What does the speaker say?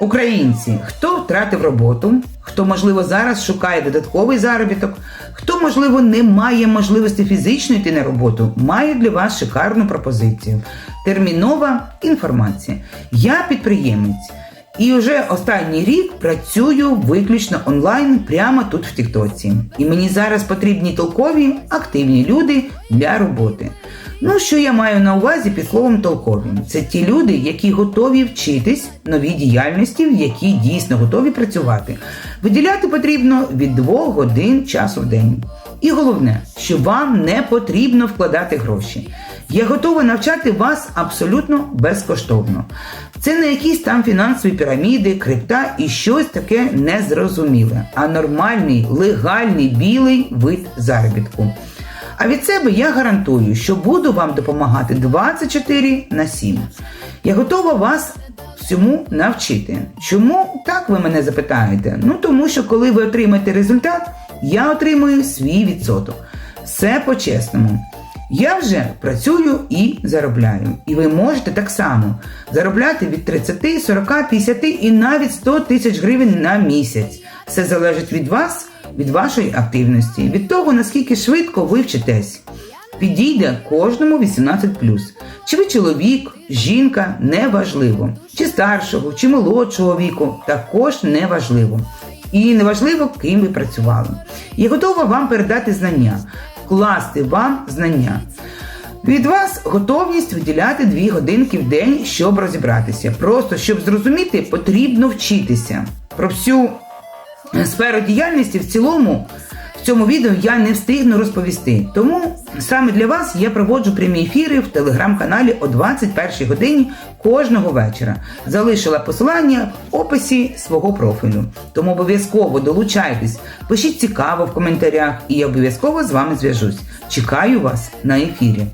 Українці, хто втратив роботу, хто, можливо, зараз шукає додатковий заробіток, хто, можливо, не має можливості фізично йти на роботу, має для вас шикарну пропозицію. Термінова інформація. Я підприємець. І вже останній рік працюю виключно онлайн прямо тут в Тіктоці. І мені зараз потрібні толкові, активні люди для роботи. Ну, що я маю на увазі під словом толкові? Це ті люди, які готові вчитись новій діяльності, в якій дійсно готові працювати. Виділяти потрібно від 2 годин часу в день. І головне, що вам не потрібно вкладати гроші. Я готова навчати вас абсолютно безкоштовно. Це не якісь там фінансові піраміди, крипта і щось таке незрозуміле, а нормальний, легальний білий вид заробітку. А від себе я гарантую, що буду вам допомагати 24 на 7. Я готова вас всьому навчити. Чому так ви мене запитаєте? Ну тому що коли ви отримаєте результат, я отримую свій відсоток. Все по-чесному. Я вже працюю і заробляю. І ви можете так само заробляти від 30, 40, 50 і навіть 100 тисяч гривень на місяць. Все залежить від вас, від вашої активності, від того, наскільки швидко ви вчитесь. Підійде кожному 18 Чи ви чоловік, жінка неважливо, чи старшого, чи молодшого віку, також неважливо. І неважливо, ким ви працювали. Я готова вам передати знання, вкласти вам знання. Від вас готовність виділяти 2 годинки в день, щоб розібратися. Просто щоб зрозуміти, потрібно вчитися. Про всю сферу діяльності в цілому в цьому відео я не встигну розповісти. Тому саме для вас я проводжу прямі ефіри в телеграм-каналі о 21 годині кожного вечора. Залишила посилання в описі свого профілю. Тому обов'язково долучайтесь, пишіть цікаво в коментарях, і я обов'язково з вами зв'яжусь. Чекаю вас на ефірі.